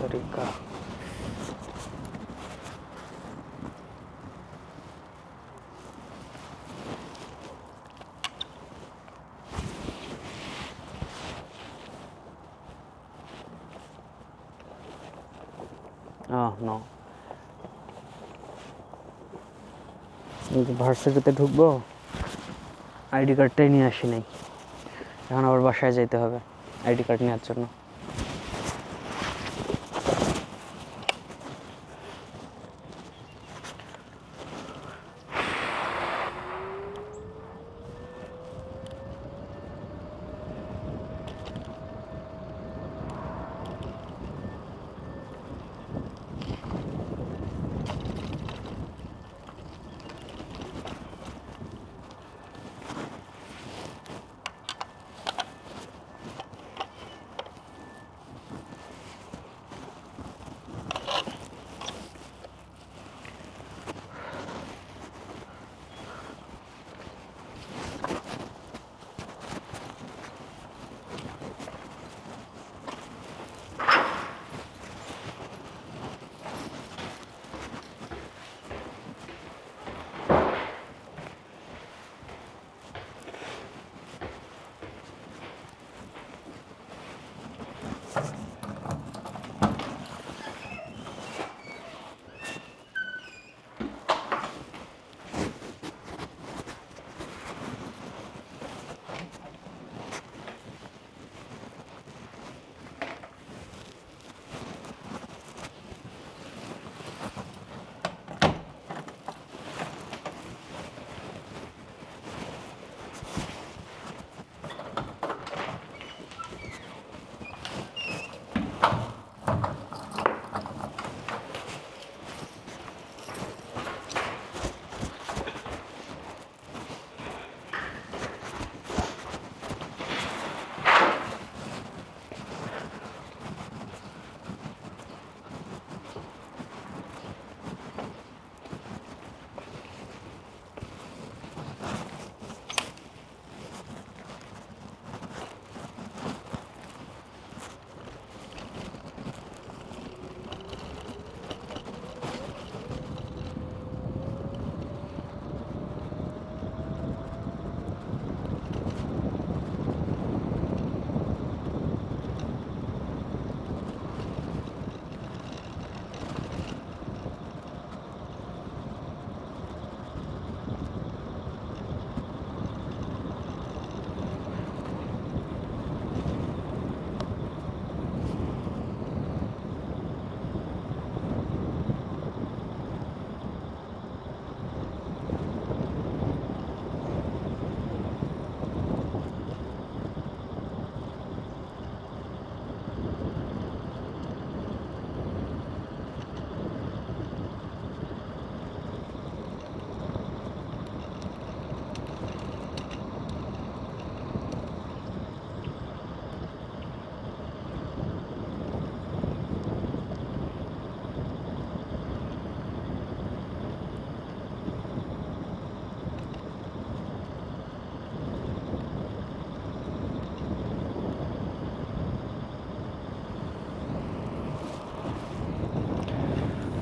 তরিকা Oh, ভার্সিটিতে ঢুকবো আইডি কার্ডটাই নিয়ে আসি নাই। এখন আবার বাসায় যেতে হবে আইডি কার্ড নেওয়ার জন্য।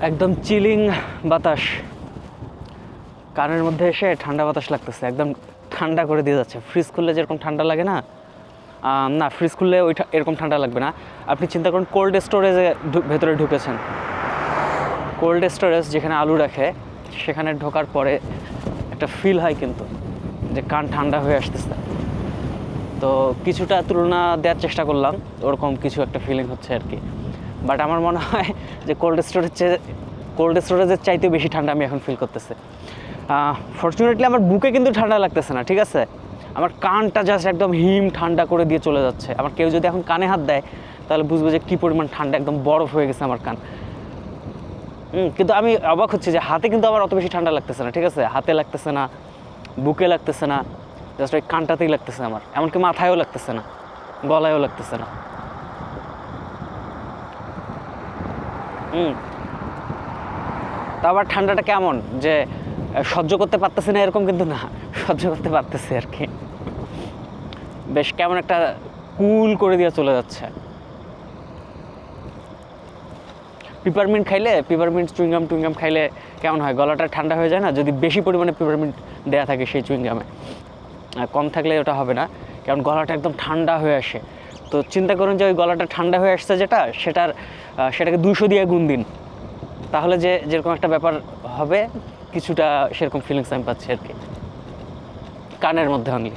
একদম চিলিং বাতাস। কানের মধ্যে এসে ঠান্ডা বাতাস লাগতেছে, একদম ঠান্ডা করে দিয়ে যাচ্ছে। ফ্রিজ খুললে যেরকম ঠান্ডা লাগে না না ফ্রিজ খুললে ওই এরকম ঠান্ডা লাগবে না। আপনি চিন্তা করুন কোল্ড স্টোরেজে ভেতরে ঢুকেছেন। কোল্ড স্টোরেজ যেখানে আলু রাখে, সেখানে ঢোকার পরে একটা ফিল হয় কিন্তু, যে কান ঠান্ডা হয়ে আসতেছে। তো কিছুটা তুলনা দেওয়ার চেষ্টা করলাম, ওরকম কিছু একটা ফিলিং হচ্ছে আর কি। বাট আমার মনে হয় যে কোল্ড স্টোরেজ কোল্ড স্টোরেজের চাইতে বেশি ঠান্ডা আমি এখন ফিল করতেছি। ফর্চুনেটলি আমার বুকে কিন্তু ঠান্ডা লাগতেছে না, ঠিক আছে? আমার কানটা জাস্ট একদম হিম ঠান্ডা করে দিয়ে চলে যাচ্ছে। আমার কেউ যদি এখন কানে হাত দেয়, তাহলে বুঝবে যে কী পরিমাণ ঠান্ডা, একদম বরফ হয়ে গেছে আমার কান। কিন্তু আমি অবাক হচ্ছি যে হাতে কিন্তু আমার অত বেশি ঠান্ডা লাগতেছে না, ঠিক আছে? হাতে লাগতেছে না, বুকে লাগতেছে না জাস্ট ওই কানটাতেই লাগতেছে আমার। এমনকি মাথায়ও লাগতেছে না, গলায়ও লাগতেছে না। তা আবার ঠান্ডাটা কেমন? যে সহ্য করতে পারতেছি না এরকম কিন্তু না, সহ্য করতে পারতেছি আর কি। বেশ কেমন একটা কুল করে দিয়ে চলে যাচ্ছে। পিপারমিন্ট খাইলে পিপারমিন্ট চুইংগাম টুইংগাম খাইলে কেমন হয়? গলাটা ঠান্ডা হয়ে যায় না? যদি বেশি পরিমাণে পিপারমিন্ট দেওয়া থাকে সেই চুইংগামে কম থাকলে ওটা হবে না, কারণ গলাটা একদম ঠান্ডা হয়ে আসে। তো চিন্তা করুন যে, ওই গলাটা ঠান্ডা হয়ে আসছে যেটা, সেটার সেটাকে দুশো দিয়ে গুণ দিন। তাহলে যে যেরকম একটা ব্যাপার হবে, কিছুটা সেরকম ফিলিংস আমি পাচ্ছি আর কি। কানের মধ্যে অনলি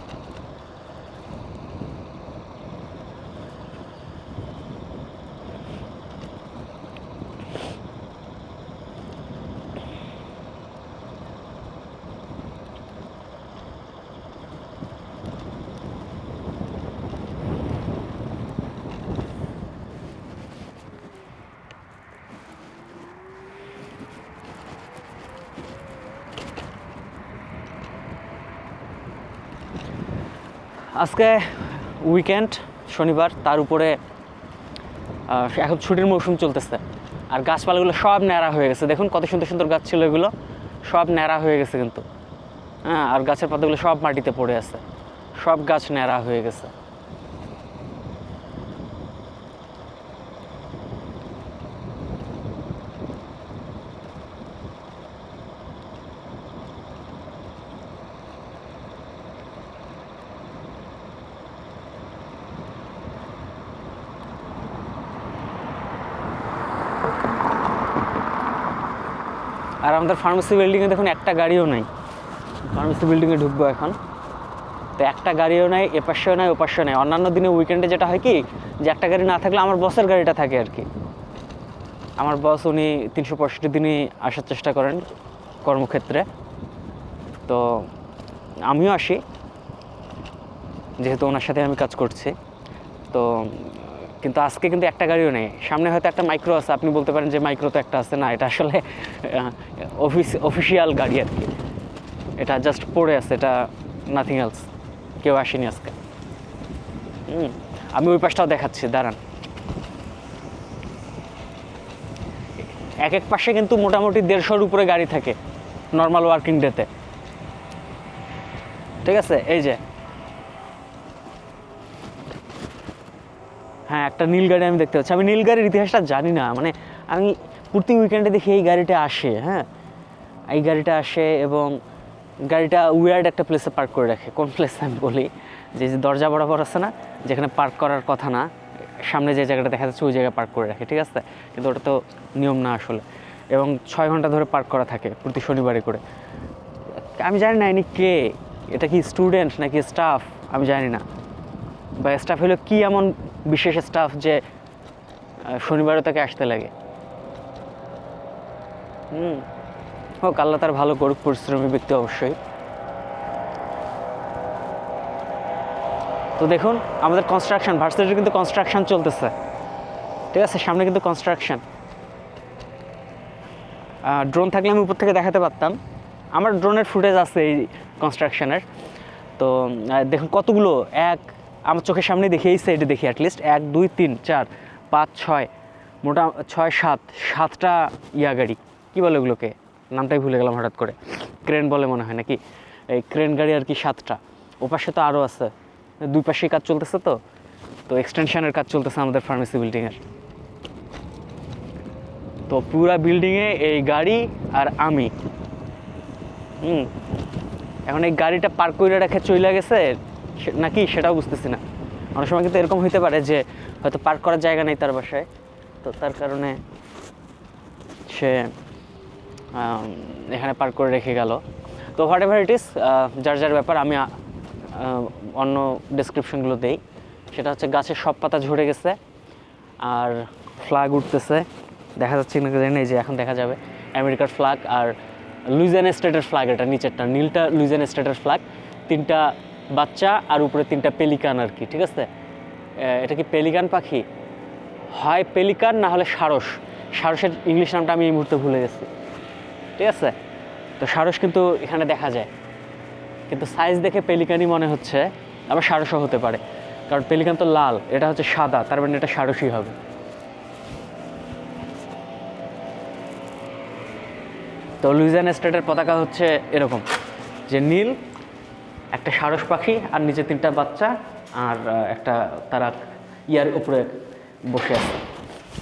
আজকে উইকেন্ড শনিবার, তার উপরে এখন ছুটির মৌসুম চলতেছে। আর গাছপালাগুলো সব ন্যাড়া হয়ে গেছে। দেখুন কত সুন্দর সুন্দর গাছ ছিল এগুলো। সব ন্যাড়া হয়ে গেছে কিন্তু। হ্যাঁ আর গাছের পাতাগুলো সব মাটিতে পড়ে আছে। সব গাছ ন্যাড়া হয়ে গেছে। আর আমাদের ফার্মেসি বিল্ডিংয়ে দেখুন একটা গাড়িও নাই। ফার্মেসি বিল্ডিংয়ে ঢুকবো এখন। তো একটা গাড়িও নাই, এপাশেও নাই, ওপাশেও নাই। অন্যান্য দিনে উইকেন্ডে যেটা হয় কি, যে একটা গাড়ি না থাকলে আমার বসের গাড়িটা থাকে আর কি। আমার বস উনি তিনশো পঁয়ষট্টি দিনই আসার চেষ্টা করেন কর্মক্ষেত্রে। তো আমিও আসি। যেহেতু ওনার সাথে আমি কাজ করছি। তো কিন্তু আজকে কিন্তু একটা গাড়িও নেই। সামনে হয়তো একটা মাইক্রো আছে, আপনি বলতে পারেন যে মাইক্রো তো একটা আছে। না, এটা আসলে অফিস অফিসিয়াল গাড়ি আর কি। এটা জাস্ট পড়ে আছে, এটা নাথিং এলস কেউ আসেনি আজকে। আমি ওই পাশটাও দেখাচ্ছি, দাঁড়ান। এক এক পাশে কিন্তু মোটামুটি দেড়শোর উপরে গাড়ি থাকে নর্মাল ওয়ার্কিং ডেতে ঠিক আছে, এই যে হ্যাঁ একটা নীল গাড়ি আমি দেখতে পাচ্ছি। আমি নীল গাড়ির ইতিহাসটা জানি না মানে আমি প্রতি উইকেন্ডে দেখি এই গাড়িটা আসে হ্যাঁ? এই গাড়িটা আসে এবং গাড়িটা উইয়ার্ড একটা প্লেসে পার্ক করে রাখে। কোন প্লেস আমি বলি? যে যে দরজা বরাবর আছে না, যেখানে পার্ক করার কথা না, সামনে যে জায়গাটা দেখা যাচ্ছে ওই জায়গায় পার্ক করে রাখে, ঠিক আছে? কিন্তু ওটা তো নিয়ম না আসলে। এবং ছয় ঘণ্টা ধরে পার্ক করা থাকে প্রতি শনিবারে করে। আমি জানি না ইনি কে, এটা কি স্টুডেন্ট নাকি স্টাফ আমি জানি না। বা স্টাফ হলো কি এমন বিশেষ স্টাফ যে শনিবারও তাকে আসতে লাগে? হুম। হোক, আল্লাহ তার ভালো করুক, পরিশ্রমী ব্যক্তি অবশ্যই। তো দেখুন, আমাদের কনস্ট্রাকশন ভার্সিটির কিন্তু কনস্ট্রাকশন চলতেছে। ঠিক আছে, সামনে কিন্তু কনস্ট্রাকশন ড্রোন থাকলে আমি উপর থেকে দেখাতে পারতাম। আমার ড্রোনের ফুটেজ আছে এই কনস্ট্রাকশনের তো দেখুন কতগুলো, এক আমার চোখের সামনে দেখি, এই সাইডে দেখি অ্যাটলিস্ট এক, দুই, তিন, চার, পাঁচ, ছয়, মোটা ছয়, সাত, সাতটা ইয়া গাড়ি কী বলে ওগুলোকে? নামটাই ভুলে গেলাম হঠাৎ করে। ক্রেন বলে মনে হয় নাকি? এই ক্রেন গাড়ি আর কি সাতটা। ওপাশে তো আরও আছে। দুই পাশেই কাজ চলতেছে তো। তো এক্সটেনশনের কাজ চলতেছে আমাদের ফার্মেসি বিল্ডিংয়ের তো পুরা বিল্ডিংয়ে এই গাড়ি আর আমি। হুম। এখন এই গাড়িটা পার্ক করে রেখে চলে গেছে। নাকি সেটাও বুঝতেছি না। অনেক সময় কিন্তু এরকম হইতে পারে যে হয়তো পার্ক করার জায়গা নেই তার বাসায়। তো তার কারণে সে এখানে পার্ক করে রেখে গেল। তো হোয়াট এভার ইট ইস যার যার ব্যাপার আমি অন্য ডেসক্রিপশনগুলো দেই। সেটা হচ্ছে গাছের সব পাতা ঝরে গেছে, আর ফ্ল্যাগ উঠতেছে। দেখা যাচ্ছে নাকি জানি না, এই যে এখন দেখা যাবে। আমেরিকার ফ্ল্যাগ আর লুইজেন স্টেটের ফ্ল্যাগ এটা নিচেরটা, নীলটা লুইজেন স্টেটের ফ্ল্যাগ তিনটা বাচ্চা আর উপরে তিনটা পেলিকান আর কি, ঠিক আছে? এটা কি পেলিকান পাখি? হয় পেলিকান, না হলে সারস। সারসের ইংলিশ নামটা আমি এই মুহূর্তে ভুলে গেছি। ঠিক আছে? তো সারস কিন্তু এখানে দেখা যায়। কিন্তু সাইজ দেখে পেলিকানই মনে হচ্ছে, আবার সারসও হতে পারে। কারণ পেলিকান তো লাল, এটা হচ্ছে সাদা, তার মানে এটা সারসই হবে। তো লুইজান স্টেটের পতাকা হচ্ছে এরকম, যে নীল একটা সারস পাখি আর নিচে তিনটা বাচ্চা আর একটা তারা ইয়ার উপরে বসে আছে।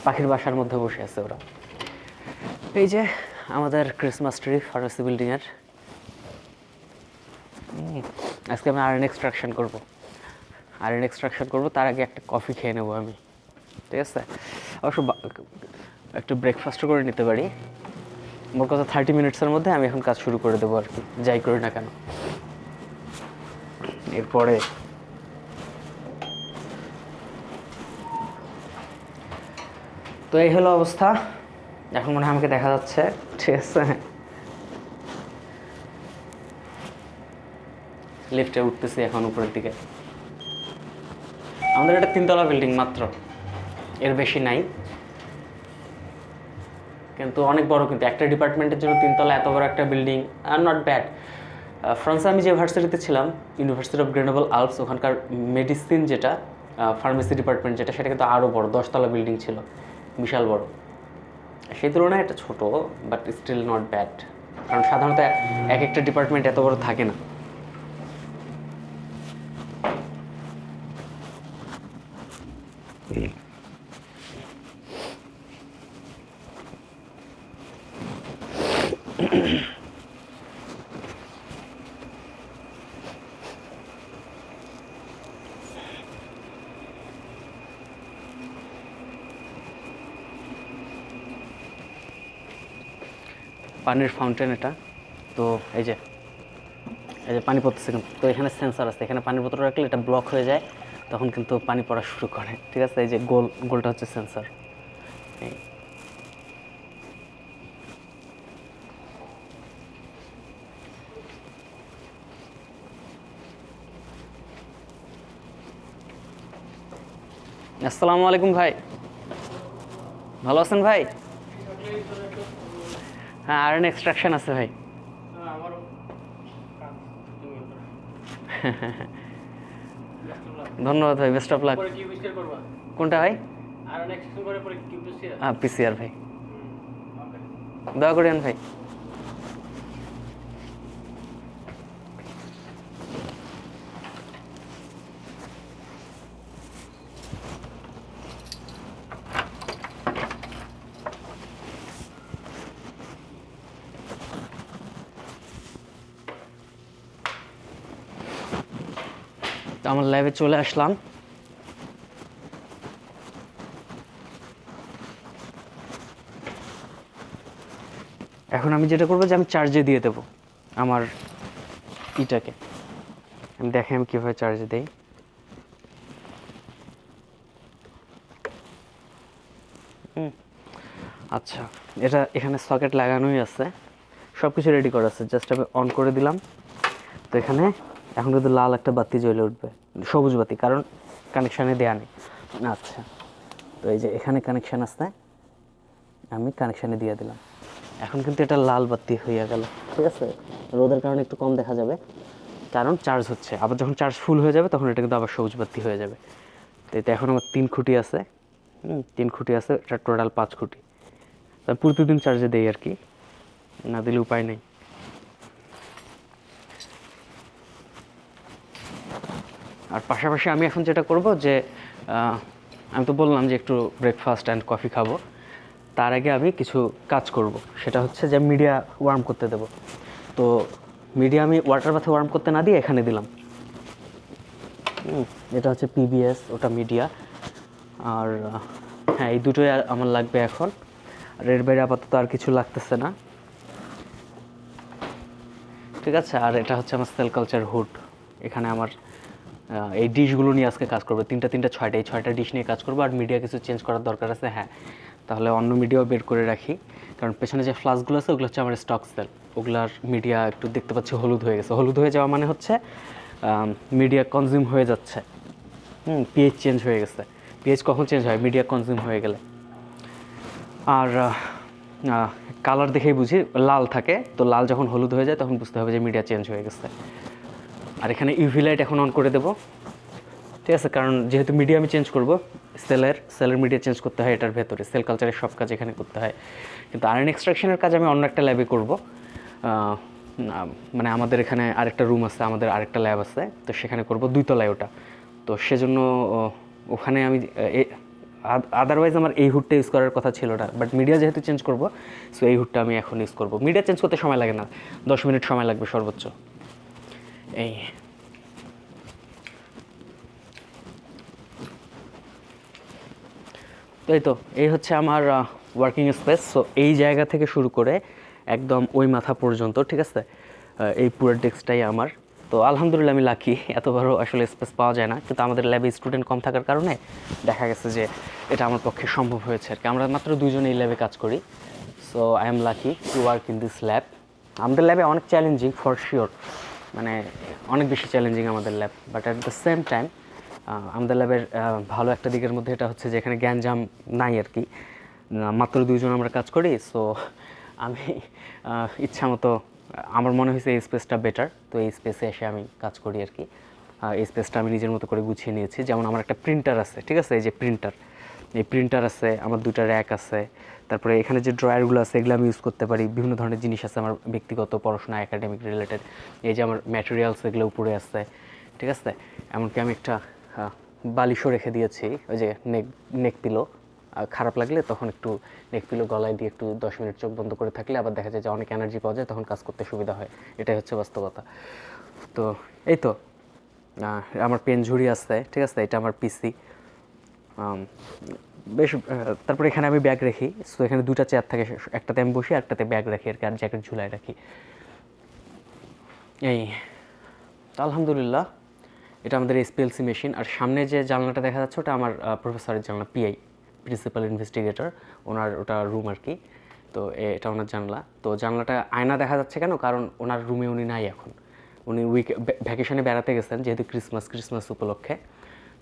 পাখির বাসার মধ্যে বসে আছে ওরা। এই যে আমাদের ক্রিসমাস ট্রি ফার্মেসি বিল্ডিংয়ের আজকে আমি আয়রন এক্সট্রাকশন করব। আয়রন এক্সট্রাকশন করব, তার আগে একটা কফি খেয়ে নেব আমি। ঠিক আছে? অবশ্য একটু ব্রেকফাস্টও করে নিতে পারি। মোট কথা থার্টি মিনিটসের মধ্যে আমি এখন কাজ শুরু করে দেবো আর কি। যাই করি না কেন। এরপরে তো এই হলো অবস্থা। এখন মনে হয় আমাকে দেখা যাচ্ছে। ঠিক আছে। লিফটে উঠতেছি এখন উপরের দিকে। আমাদের এটা তিনতলা বিল্ডিং মাত্র। এর বেশি নাই। কিন্তু অনেক বড় কিন্তু। একটা ডিপার্টমেন্টের জন্য তিনতলা এত বড় একটা বিল্ডিং আর নট ব্যাড ফ্রান্সে আমি যে ভার্সিটিতে ছিলাম ইউনিভার্সিটি অফ গ্রেনেবল আলপস ওখানকার মেডিসিন যেটা ফার্মেসি ডিপার্টমেন্ট যেটা, সেটা কিন্তু আরও বড়, দশতলা বিল্ডিং ছিল, বিশাল বড়। সেই তুলনায় এটা ছোট বাট স্টিল নট ব্যাড কারণ সাধারণত এক একটা ডিপার্টমেন্ট এত বড় থাকে না। পানির ফাউন্টেন এটা। তো এই যে এই যে পানি পড়তেছে কিন্তু, তো এখানে সেন্সার আছে। এখানে পানির বোতল রাখলে এটা ব্লক হয়ে যায়, তখন কিন্তু পানি পড়া শুরু করে। ঠিক আছে? এই যে গোল, গোলটা হচ্ছে সেন্সার আসসালামু আলাইকুম ভাই। ভালো আছেন ভাই? হ্যাঁ আয়রন এক্সট্রাকশন আছে ভাই। ধন্যবাদ ভাই বেস্ট অফ লাক কোনটা ভাই? হ্যাঁ পিসিআর ভাই। দয়া করেন ভাই। তো চলে আসলাম। এখন আমি যেটা করব যে আমি চার্জে দিয়ে দেবো আমার ইটাকে। আমি দেখে আমি কীভাবে চার্জে দেই। আচ্ছা এটা এখানে সকেট লাগানোই আছে। সব কিছু রেডি করা আছে জাস্ট আমি অন করে দিলাম। তো এখানে এখন কিন্তু লাল একটা বাতি জ্বলে উঠবে। সবুজ বাতি, কারণ কানেকশানে দেওয়া নেই। আচ্ছা তো এই যে এখানে কানেকশান আসতে আমি কানেকশানে দিয়ে দিলাম। এখন কিন্তু এটা লাল বাতি হইয়া গেল, ঠিক আছে? রোদের কারণে একটু কম দেখা যাবে, কারণ চার্জ হচ্ছে। আবার যখন চার্জ ফুল হয়ে যাবে, তখন এটা কিন্তু আবার সবুজ বাতি হয়ে যাবে। তো এটা এখন আমার তিন খুঁটি আছে তিন খুঁটি আছে, এটা টোটাল পাঁচ খুঁটি। প্রতিদিন চার্জে দেই আর কি, না দিলে উপায় নেই। আর পাশাপাশি আমি এখন যেটা করব যে আমি তো বললাম যে একটু ব্রেকফাস্ট অ্যান্ড কফি খাব। তার আগে আমি কিছু কাজ করব। সেটা হচ্ছে যে মিডিয়া ওয়ার্ম করতে দেব। তো মিডিয়া আমি ওয়াটার বাথে ওয়ার্ম করতে না দিয়ে এখানে দিলাম। এটা হচ্ছে পিবিএস ওটা মিডিয়া আর হ্যাঁ এই দুটোই আমার লাগবে এখন। আর বাইরে আপাতত আর কিছু লাগতেছে না। ঠিক আছে, আর এটা হচ্ছে আমার সেল কালচার হুড এখানে আমার এই ডিশগুলো নিয়ে আজকে কাজ করব। তিনটা তিনটা, ছয়টা, এই ছয়টা ডিশ নিয়ে কাজ করব। আর মিডিয়া কিছু চেঞ্জ করার দরকার আছে হ্যাঁ। তাহলে অন্য মিডিয়াও বের করে রাখি। কারণ পেছনে যে ফ্লাসগুলো আছে, ওগুলো হচ্ছে আমার স্টক সেল ওগুলার মিডিয়া একটু দেখতে পাচ্ছি হলুদ হয়ে গেছে। হলুদ হয়ে যাওয়া মানে হচ্ছে মিডিয়া কনজিউম হয়ে যাচ্ছে। হুম পিএইচ চেঞ্জ হয়ে গেছে। পিএইচ কখন চেঞ্জ হয়? মিডিয়া কনজিউম হয়ে গেলে। আর কালার দেখেই বুঝি, লাল থাকে। তো লাল যখন হলুদ হয়ে যায়, তখন বুঝতে হবে যে মিডিয়া চেঞ্জ হয়ে গেছে। আর এখানে ইউভি লাইট এখন অন করে দেবো। ঠিক আছে, কারণ যেহেতু মিডিয়া আমি চেঞ্জ করব সেলের সেলের মিডিয়া চেঞ্জ করতে হয় এটার ভেতরে সেল কালচারের সব কাজ এখানে করতে হয়। কিন্তু আয়রন এক্সট্রাকশনের কাজ আমি অন্য একটা ল্যাবে করব। মানে আমাদের এখানে আরেকটা রুম আছে, আমাদের আরেকটা ল্যাব আছে, তো সেখানে করব দুই তলায় ওটা। তো সেজন্য ওখানে আমি আদারওয়াইজ আমার এই হুডটা ইউজ করার কথা ছিল না বাট মিডিয়া যেহেতু চেঞ্জ করব সো এই হুডটা আমি এখন ইউজ করব। মিডিয়া চেঞ্জ করতে সময় লাগে না, দশ মিনিট সময় লাগবে সর্বোচ্চ। এই। তো এই তো, এই হচ্ছে আমার ওয়ার্কিং স্পেস সো এই জায়গা থেকে শুরু করে একদম ওই মাথা পর্যন্ত, ঠিক আছে? এই পুরো ডেস্কটাই আমার। তো আলহামদুলিল্লাহ আমি লাকি এত বড় আসলে স্পেস পাওয়া যায় না, কিন্তু আমাদের ল্যাবে স্টুডেন্ট কম থাকার কারণে দেখা গেছে যে এটা আমার পক্ষে সম্ভব হয়েছে আর কি। আমরা মাত্র দুজন এই ল্যাবে কাজ করি so I am lucky to work in this lab আমাদের ল্যাবে অনেক চ্যালেঞ্জিং ফর শিওর মানে অনেক বেশি চ্যালেঞ্জিং আমাদের lab but at the same time আমাদের ল্যাবের ভালো একটা দিকের মধ্যে এটা হচ্ছে যে এখানে জ্ঞানজাম নাই আর কি। মাত্র দুইজন আমরা কাজ করি সো আমি ইচ্ছা মতো, আমার মনে হয়েছে এই স্পেসটা বেটার তো এই স্পেসে এসে আমি কাজ করি আর কি। এই স্পেসটা আমি নিজের মতো করে গুছিয়ে নিয়েছি। যেমন আমার একটা প্রিন্টার আছে, ঠিক আছে? এই যে প্রিন্টার এই প্রিন্টার আছে, আমার দুটা র্যাক আছে, তারপরে এখানে যে ড্রয়ারগুলো আছে, এগুলো আমি ইউজ করতে পারি। বিভিন্ন ধরনের জিনিস আছে আমার ব্যক্তিগত, পড়াশোনা একাডেমিক রিলেটেড এই যে আমার ম্যাটেরিয়ালস এগুলো উপরে আছে, ঠিক আছে? এমনকি আমি একটা বালিশও রেখে দিয়েছি, ওই যে নেক নেক পিলো খারাপ লাগলে তখন একটু নেক পিলো গলায় দিয়ে একটু দশ মিনিট চোখ বন্ধ করে থাকলে আবার দেখা যায় যে অনেক এনার্জি পাওয়া যায়, তখন কাজ করতে সুবিধা হয়। এটাই হচ্ছে বাস্তবতা। তো, এই তো আমার পেন ঝুড়ি আছে, ঠিক আছে? এটা আমার পিসি বেশ তারপরে এখানে আমি ব্যাগ রাখি। সো এখানে দুটা চেয়ার থাকে, একটাতে আমি বসি একটাতে ব্যাগ রাখি আর আর জ্যাকেট ঝুলায় রাখি। এই আলহামদুলিল্লাহ, এটা আমাদের এসপিএলসি মেশিন আর সামনে যে জানলাটা দেখা যাচ্ছে, ওটা আমার প্রফেসরের জানলা পিআই প্রিন্সিপাল ইনভেস্টিগেটর ওনার ওটা রুম আর কি। তো এটা ওনার জানলা। তো জানলাটা আয়না দেখা যাচ্ছে কেন? কারণ ওনার রুমে উনি নাই এখন। উনি উইক ভ্যাকেশনে বেড়াতে গেছেন, যেহেতু ক্রিসমাস ক্রিসমাস উপলক্ষে।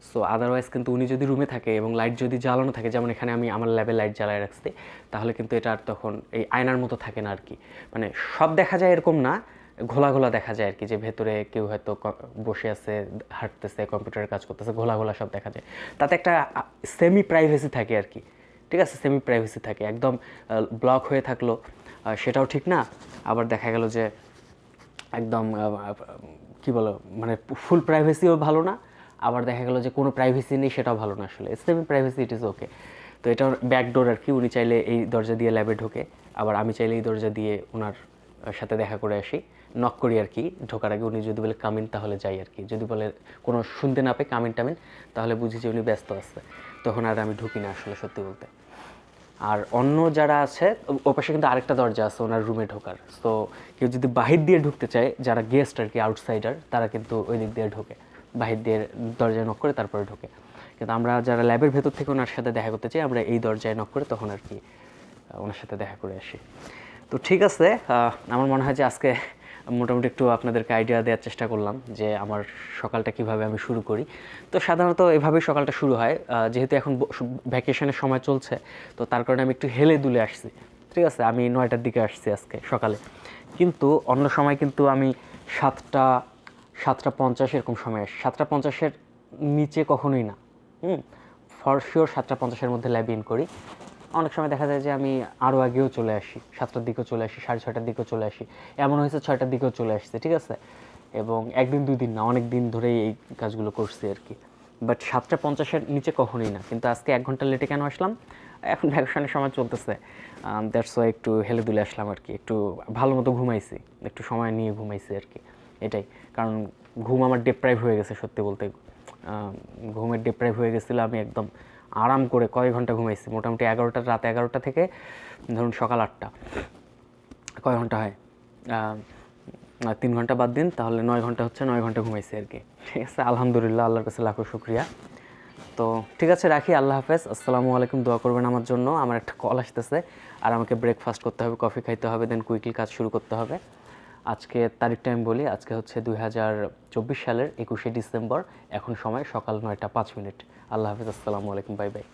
সো আদারওয়াইজ কিন্তু উনি যদি রুমে থাকে এবং লাইট যদি জ্বালানো থাকে, যেমন এখানে আমি আমার ল্যাবে লাইট জ্বালায় রাখছি, তাহলে কিন্তু এটা আর তখন এই আয়নার মতো থাকে না আর কি মানে সব দেখা যায় এরকম না, ঘোলা ঘোলা দেখা যায় আর কি যে ভেতরে কেউ হয়তো বসে আছে, হাঁটতেছে কম্পিউটারে কাজ করতেছে, ঘোলা ঘোলা সব দেখা যায়। তাতে একটা সেমি প্রাইভেসি থাকে আর কি ঠিক আছে? সেমি প্রাইভেসি থাকে। একদম ব্লক হয়ে থাকল সেটাও ঠিক না। আবার দেখা গেল যে একদম কি বলো? মানে ফুল প্রাইভেসিও ভালো না। আবার দেখা গেল যে কোনো প্রাইভেসি নেই, সেটাও ভালো না আসলে। Semi privacy it is okay তো এটার ব্যাকডোর আর কি, উনি চাইলে এই দরজা দিয়ে ল্যাবে ঢোকে। আবার আমি চাইলে এই দরজা দিয়ে ওনার সাথে দেখা করে আসি। নক করি আর কি, ঢোকার আগে উনি যদি বলে কামিন তাহলে যাই আর কি। যদি বলে, কোনো শুনতে না পাই কামিন টামিন তাহলে বুঝি যে উনি ব্যস্ত আছে। তখন আর আমি ঢুকি না আসলে সত্যি বলতে। আর অন্য যারা আছে, ও- ও পাশে কিন্তু আরেকটা দরজা আছে, ওনার রুমে ঢোকার। তো কেউ যদি বাহির দিয়ে ঢুকতে চায়, যারা গেস্ট আর কি আউটসাইডার তারা কিন্তু ওই দিক দিয়ে ঢোকে। বাহির দিয়ে দরজায় নক করে তারপরে ঢোকে। কিন্তু আমরা যারা ল্যাবের ভেতর থেকে ওনার সাথে দেখা করতে চাই, আমরা এই দরজায় নক করে তখন আর কি ওনার সাথে দেখা করে আসি। তো ঠিক আছে আমার মনে হয় যে আজকে মোটামুটি একটু আপনাদেরকে আইডিয়া দেওয়ার চেষ্টা করলাম যে আমার সকালটা কীভাবে আমি শুরু করি। তো সাধারণত এভাবেই সকালটা শুরু হয়। যেহেতু এখন ভ্যাকেশনের সময় চলছে, তো তার কারণে আমি একটু হেলে দুলে আসছি। ঠিক আছে, আমি নয়টার দিকে আসছি আজকে সকালে। কিন্তু অন্য সময় কিন্তু আমি সাতটা সাতটা পঞ্চাশ এরকম সময় আসে। সাতটা পঞ্চাশের নিচে কখনোই না। হুম? ফর শিওর সাতটা পঞ্চাশের মধ্যে ল্যাব ইন করি। অনেক সময় দেখা যায় যে আমি আরও আগেও চলে আসি। সাতটার দিকেও চলে আসি, সাড়ে ছয়টার দিকেও চলে আসি। এমন হয়েছে ছয়টার দিকেও চলে আসছে, ঠিক আছে? এবং একদিন দুই দিন না, অনেক দিন ধরেই এই কাজগুলো করছি আর কি। বাট সাতটা পঞ্চাশের নিচে কখনোই না। কিন্তু আজকে এক ঘণ্টা লেটে কেন আসলাম? এখন ভ্যাকেশনের সময় চলতেছে। দ্যাটস ওয়াই একটু হেলে দুলে আসলাম আর কি। একটু ভালো মতো ঘুমাইছি। একটু সময় নিয়ে ঘুমাইছি আর কি। এটাই। কারণ ঘুম আমার ডেপ্রাইভ হয়ে গেছে সত্যি বলতে। ঘুমের ডেপ্রাইভ হয়ে গেছিল, আমি একদম আরাম করে কয় ঘণ্টা ঘুমাইছি? মোটামুটি এগারোটা, রাত এগারোটা থেকে ধরুন সকাল আটটা। কয় ঘণ্টা হয়? তিন ঘণ্টা বাদ দিন, তাহলে নয় ঘণ্টা হচ্ছে নয় ঘণ্টা ঘুমাইছি আর কি। ঠিক আছে? আলহামদুলিল্লাহ, আল্লাহর কাছে লাখো শুক্রিয়া। তো ঠিক আছে, রাখি, আল্লাহ হাফেজ। আসসালামু আলাইকুম, দোয়া করবেন আমার জন্য। আমার একটা কল আসতেছে। আর আমাকে ব্রেকফাস্ট করতে হবে কফি খাইতে হবে দেন কুইকলি কাজ শুরু করতে হবে। আজকে তারিখটা আমি বলি, আজকে হচ্ছে দুই হাজার চব্বিশ সালের একুশে ডিসেম্বর। এখন সময় সকাল নয়টা পাঁচ মিনিট। আল্লাহ হাফিজ, আসসালামু আলাইকুম, বাই বাই।